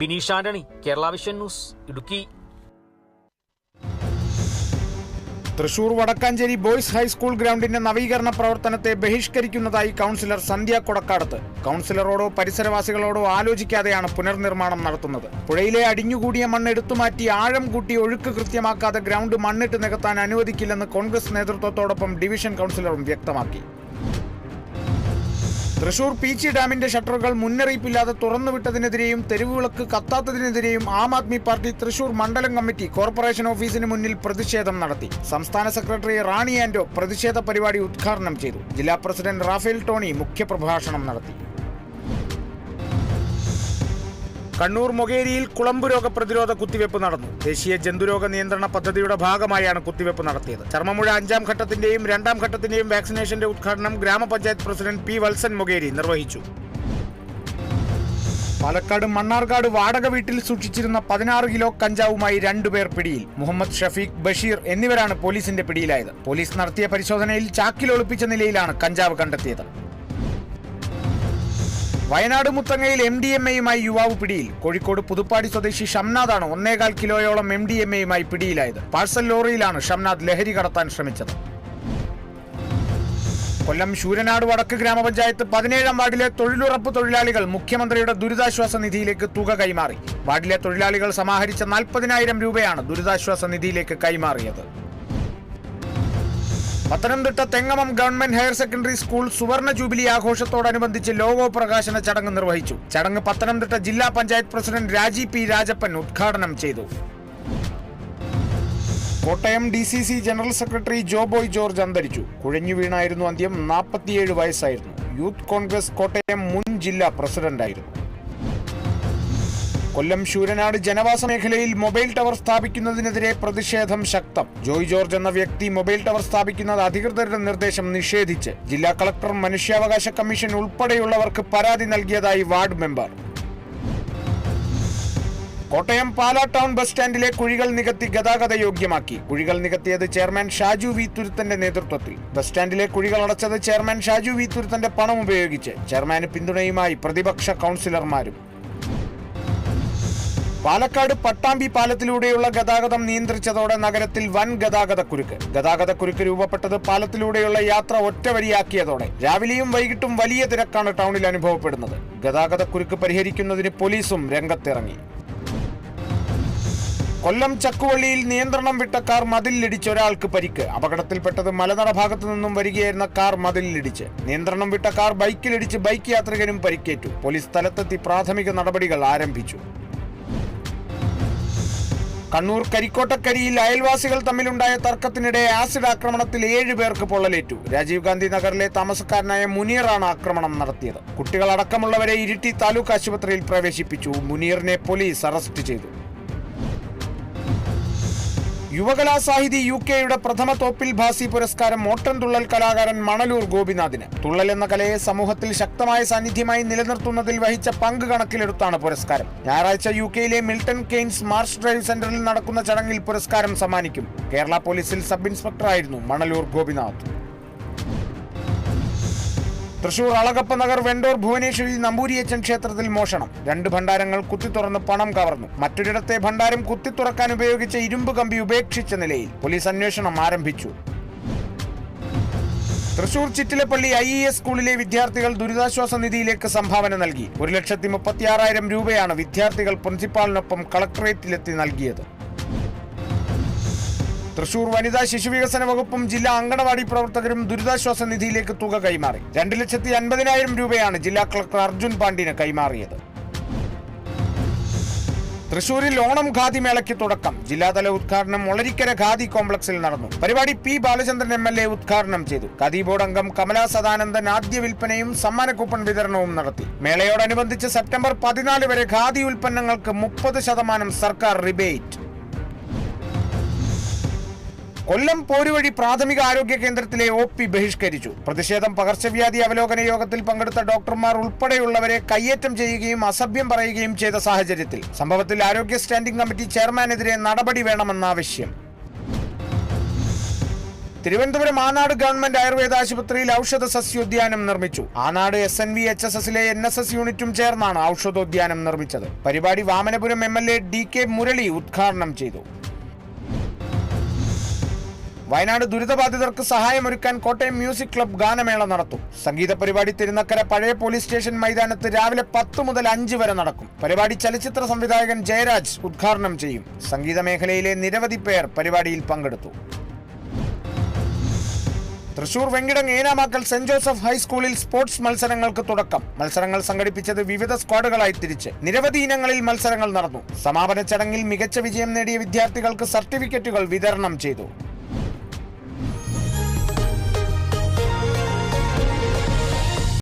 Bineesh Antony Kerala vision news Idukki Thrissur Vadakkanchery boys high school ഗ്രൗണ്ടിന്റെ നവീകരണ പ്രവർത്തനത്തെ ബഹിഷ്കരിക്കുന്നതായി councillor സന്ധ്യ കൊടക്കാടത്ത്. കൗൺസിലറോടോ പരിസരവാസികളോടോ ആലോചിക്കാതെയാണ് പുനർനിർമ്മാണം നടത്തുന്നത്. പുഴയിലെ അടിഞ്ഞുകൂടിയ മണ്ണ് എടുത്തുമാറ്റി ആഴം കൂട്ടി ഒഴുക്ക് കൃത്യമാക്കാതെ ഗ്രൗണ്ട് മണ്ണിട്ട് നികത്താൻ അനുവദിക്കില്ലെന്ന് കോൺഗ്രസ് നേതൃത്വത്തോടൊപ്പം ഡിവിഷൻ കൗൺസിലറും വ്യക്തമാക്കി. തൃശൂർ പീച്ചി ഡാമിന്റെ ഷട്ടറുകൾ മുന്നറിയിപ്പില്ലാതെ തുറന്നുവിട്ടതിനെതിരെയും തെരുവുവിളക്ക് കത്താത്തതിനെതിരെയും ആം ആദ്മി പാർട്ടി തൃശൂർ മണ്ഡലം കമ്മിറ്റി കോർപ്പറേഷൻ ഓഫീസിന് മുന്നിൽ പ്രതിഷേധം നടത്തി. സംസ്ഥാന സെക്രട്ടറി റാണി ആൻഡോ പ്രതിഷേധ പരിപാടി ഉദ്ഘാടനം ചെയ്തു. ജില്ലാ പ്രസിഡന്റ് റാഫേൽ ടോണി മുഖ്യപ്രഭാഷണം നടത്തി. കണ്ണൂർ മൊകേരിയിൽ കുളമ്പ് രോഗ പ്രതിരോധ കുത്തിവയ്പ് നടന്നു. ദേശീയ ജന്തുരോഗ നിയന്ത്രണ പദ്ധതിയുടെ ഭാഗമായാണ് കുത്തിവയ്പ് നടത്തിയത്. ചർമ്മമുഴ അഞ്ചാം ഘട്ടത്തിന്റെയും രണ്ടാം ഘട്ടത്തിന്റെയും വാക്സിനേഷന്റെ ഉദ്ഘാടനം ഗ്രാമപഞ്ചായത്ത് പ്രസിഡന്റ് പി വത്സൻ മൊകേരി നിർവഹിച്ചു. പാലക്കാട് മണ്ണാർക്കാട് വാടക വീട്ടിൽ സൂക്ഷിച്ചിരുന്ന പതിനാറ് കിലോ കഞ്ചാവുമായി രണ്ടുപേർ പിടിയിൽ. മുഹമ്മദ് ഷഫീഖ് ബഷീർ എന്നിവരാണ് പോലീസിന്റെ പിടിയിലായത്. പോലീസ് നടത്തിയ പരിശോധനയിൽ ചാക്കിൽ ഒളിപ്പിച്ച നിലയിലാണ് കഞ്ചാവ് കണ്ടെത്തിയത്. വയനാട് മുത്തങ്ങയിൽ എം ഡി എം എയുമായി യുവാവ് പിടിയിൽ. കോഴിക്കോട് പുതുപ്പാടി സ്വദേശി ഷംനാഥാണ് ഒന്നേകാൽ കിലോയോളം എം ഡി എം എയുമായി പിടിയിലായത്. പാഴ്സൽ ലോറിയിലാണ് ഷംനാഥ് ലഹരി കടത്താൻ ശ്രമിച്ചത്. കൊല്ലം ശൂരനാട് വടക്ക് ഗ്രാമപഞ്ചായത്ത് പതിനേഴാം വാർഡിലെ തൊഴിലുറപ്പ് തൊഴിലാളികൾ മുഖ്യമന്ത്രിയുടെ ദുരിതാശ്വാസ നിധിയിലേക്ക് തുക കൈമാറി. വാർഡിലെ തൊഴിലാളികൾ സമാഹരിച്ച നാൽപ്പതിനായിരം രൂപയാണ് ദുരിതാശ്വാസ നിധിയിലേക്ക് കൈമാറിയത്. Pathanamthitta Thengamam government higher secondary school സുവർണ ജൂബിലി ആഘോഷത്തോടനുബന്ധിച്ച് ലോഗോ പ്രകാശന ചടങ്ങ് നിർവഹിച്ചു. ചടങ്ങ് പത്തനംതിട്ട ജില്ലാ പഞ്ചായത്ത് പ്രസിഡന്റ് രാജി പി രാജപ്പൻ ഉദ്ഘാടനം ചെയ്തു. Kottayam D C C general secretary Joboy George അന്തരിച്ചു. കുഴഞ്ഞു വീണായിരുന്നു അന്ത്യം നാൽപ്പത്തിയേഴ് വയസ്സായിരുന്നു. യൂത്ത് കോൺഗ്രസ് കോട്ടയം മുൻ ജില്ലാ പ്രസിഡന്റായിരുന്നു. കൊല്ലം ശൂരനാട് ജനവാസ മേഖലയിൽ മൊബൈൽ ടവർ സ്ഥാപിക്കുന്നതിനെതിരെ പ്രതിഷേധം ശക്തം. ജോയ് ജോർജ് എന്ന വ്യക്തി മൊബൈൽ ടവർ സ്ഥാപിക്കുന്നത് അധികൃതരുടെ നിർദ്ദേശം നിഷേധിച്ച്. ജില്ലാ കളക്ടർ മനുഷ്യാവകാശ കമ്മീഷൻ ഉൾപ്പെടെയുള്ളവർക്ക് പരാതി നൽകിയതായി ward member. Kottayam Pala town bus സ്റ്റാൻഡിലെ കുഴികൾ നികത്തി ഗതാഗത യോഗ്യമാക്കി. കുഴികൾ നികത്തിയത് ചെയർമാൻ ഷാജു വി തുരുത്തന്റെ നേതൃത്വത്തിൽ. ബസ് സ്റ്റാൻഡിലെ കുഴികൾ അടച്ചത് ചെയർമാൻ ഷാജു വി തുരുത്തന്റെ പണം ഉപയോഗിച്ച്. ചെയർമാന് പിന്തുണയുമായി പ്രതിപക്ഷ കൗൺസിലർമാരും. പാലക്കാട് പട്ടാമ്പി പാലത്തിലൂടെയുള്ള ഗതാഗതം നിയന്ത്രിച്ചതോടെ നഗരത്തിൽ വൻ ഗതാഗതക്കുരുക്ക് ഗതാഗതക്കുരുക്ക് രൂപപ്പെട്ടത് പാലത്തിലൂടെയുള്ള യാത്ര ഒറ്റവരിയാക്കിയതോടെ. രാവിലെയും വൈകിട്ടും വലിയ തിരക്കാണ് ടൗണിൽ അനുഭവപ്പെടുന്നത്. ഗതാഗതക്കുരുക്ക് പരിഹരിക്കുന്നതിന് പോലീസും രംഗത്തിറങ്ങി. കൊല്ലം ചക്കുവള്ളിയിൽ നിയന്ത്രണം വിട്ട കാർ മതിലിടിച്ച് ഒരാൾക്ക് പരിക്ക്. അപകടത്തിൽപ്പെട്ടത് മലനട ഭാഗത്തു നിന്നും വരികയായിരുന്ന കാർ മതിലിടിച്ച്. നിയന്ത്രണം വിട്ട കാർ ബൈക്കിലിടിച്ച് ബൈക്ക് യാത്രികനും പരിക്കേറ്റു. പോലീസ് സ്ഥലത്തെത്തി പ്രാഥമിക നടപടികൾ ആരംഭിച്ചു. കണ്ണൂർ കരിക്കോട്ടക്കരിയിൽ അയൽവാസികൾ തമ്മിലുണ്ടായ തർക്കത്തിനിടെ ആസിഡ് ആക്രമണത്തിൽ ഏഴ് പേർക്ക് പൊള്ളലേറ്റു. രാജീവ് ഗാന്ധി നഗറിലെ താമസക്കാരനായ മുനീറാണ് ആക്രമണം നടത്തിയത്. കുട്ടികളടക്കമുള്ളവരെ ഇരിട്ടി താലൂക്ക് ആശുപത്രിയിൽ പ്രവേശിപ്പിച്ചു. മുനീറിനെ പോലീസ് അറസ്റ്റ് ചെയ്തു. യുവകലാ സാഹിതി യു കെയുടെ പ്രഥമ തോപ്പിൽ ഭാസി പുരസ്കാരം ഓട്ടൻതുള്ളൽ കലാകാരൻ മണലൂർ ഗോപിനാഥിന്. തുള്ളൽ എന്ന കലയെ സമൂഹത്തിൽ ശക്തമായ സാന്നിധ്യമായി നിലനിർത്തുന്നതിൽ വഹിച്ച പങ്ക് കണക്കിലെടുത്താണ് പുരസ്കാരം. ഞായറാഴ്ച യു കെയിലെ മിൽട്ടൺ കെയ്ൻസ് മാർച്ച് ഡ്രൈവ് സെന്ററിൽ നടക്കുന്ന ചടങ്ങിൽ പുരസ്കാരം സമ്മാനിക്കും. കേരള പോലീസിൽ സബ് ഇൻസ്പെക്ടറായിരുന്നു മണലൂർ ഗോപിനാഥ്. തൃശൂർ അളകപ്പ നഗർ വെണ്ടൂർ ഭുവനേശ്വരി നമ്പൂരിയച്ചൻ ക്ഷേത്രത്തിൽ മോഷണം. രണ്ട് ഭണ്ഡാരങ്ങൾ കുത്തിത്തുറന്ന് പണം കവർന്നു. മറ്റൊരിടത്തെ ഭണ്ഡാരം കുത്തിത്തുറക്കാൻ ഉപയോഗിച്ച ഇരുമ്പ് കമ്പി ഉപേക്ഷിച്ച നിലയിൽ പോലീസ് അന്വേഷണം ആരംഭിച്ചു. Thrissur Chittilappally I E S സ്കൂളിലെ വിദ്യാർത്ഥികൾ ദുരിതാശ്വാസ നിധിയിലേക്ക് സംഭാവന നൽകി. ഒരു ലക്ഷത്തി മുപ്പത്തിയാറായിരം രൂപയാണ് വിദ്യാർത്ഥികൾ പ്രിൻസിപ്പാളിനൊപ്പം കളക്ടറേറ്റിലെത്തി നൽകിയത്. തൃശൂർ വനിതാ ശിശുവികസന വകുപ്പും ജില്ലാ അങ്കണവാടി പ്രവർത്തകരും ദുരിതാശ്വാസ നിധിയിലേക്ക് തുക കൈമാറി. രണ്ട് ലക്ഷത്തി അൻപതിനായിരം രൂപയാണ് ജില്ലാ കളക്ടർ അർജുൻ പാണ്ഡ്യന് കൈമാറിയത്. തൃശൂരിൽ ഓണം ഖാദി മേളയ്ക്ക് തുടക്കം. ജില്ലാതല ഉദ്ഘാടനം ഒളരിക്കര ഖാദി കോംപ്ലക്സിൽ നടന്നു. പരിപാടി P Balachandran M L A ഉദ്ഘാടനം ചെയ്തു. ഖാദി ബോർഡ് അംഗം കമലാ സദാനന്ദൻ ആദ്യ വിൽപ്പനയും സമ്മാന കൂപ്പൺ വിതരണവും നടത്തി. മേളയോടനുബന്ധിച്ച് സെപ്റ്റംബർ പതിനാല് വരെ ഖാദി ഉൽപ്പന്നങ്ങൾക്ക് മുപ്പത് ശതമാനം സർക്കാർ റിബേറ്റ്. കൊല്ലം പോരുവഴി പ്രാഥമിക ആരോഗ്യ കേന്ദ്രത്തിലെ ഒ പി ബഹിഷ്കരിച്ചു. പ്രതിഷേധം പകർച്ചവ്യാധി അവലോകന യോഗത്തിൽ പങ്കെടുത്ത ഡോക്ടർമാർ ഉൾപ്പെടെയുള്ളവരെ കയ്യേറ്റം ചെയ്യുകയും അസഭ്യം പറയുകയും ചെയ്ത സാഹചര്യത്തിൽ സംഭവത്തിൽ ആരോഗ്യ സ്റ്റാൻഡിംഗ് കമ്മിറ്റി ചെയർമാനെതിരെ നടപടി വേണമെന്ന ആവശ്യം. തിരുവനന്തപുരം ആനാട് ഗവൺമെന്റ് ആയുർവേദ ആശുപത്രിയിൽ ഔഷധ സസ്യോദ്യാനം നിർമ്മിച്ചു. Anad S N V H S എസിലെ എൻ എസ് എസ് യൂണിറ്റും ചേർന്നാണ് ഔഷധോദ്യാനം നിർമ്മിച്ചത്. പരിപാടി Vamanapuram M L A D K Murali ഉദ്ഘാടനം ചെയ്തു. വയനാട് ദുരിതബാധിതർക്ക് സഹായമൊരുക്കാൻ കോട്ടയം മ്യൂസിക് ക്ലബ് ഗാനമേള നടത്തും. സംഗീത പരിപാടി തിരുനക്കര പഴയ പോലീസ് സ്റ്റേഷൻ മൈതാനത്ത് രാവിലെ പത്ത് മുതൽ അഞ്ച് വരെ നടക്കും. പരിപാടി ചലച്ചിത്ര സംവിധായകൻ ജയരാജ് ഉദ്ഘാടനം ചെയ്യും. സംഗീത മേഖലയിലെ നിരവധി പേർ പരിപാടിയിൽ പങ്കെടുത്തു. തൃശൂർ വെങ്കിടം ഏനാമാക്കൽ സെന്റ് ജോസഫ് ഹൈസ്കൂളിൽ സ്പോർട്സ് മത്സരങ്ങൾക്ക് തുടക്കം. മത്സരങ്ങൾ സംഘടിപ്പിച്ചത് വിവിധ സ്ക്വാഡുകളായി തിരിച്ച്. നിരവധി ഇനങ്ങളിൽ മത്സരങ്ങൾ നടന്നു. സമാപന ചടങ്ങിൽ മികച്ച വിജയം നേടിയ വിദ്യാർത്ഥികൾക്ക് സർട്ടിഫിക്കറ്റുകൾ വിതരണം ചെയ്തു.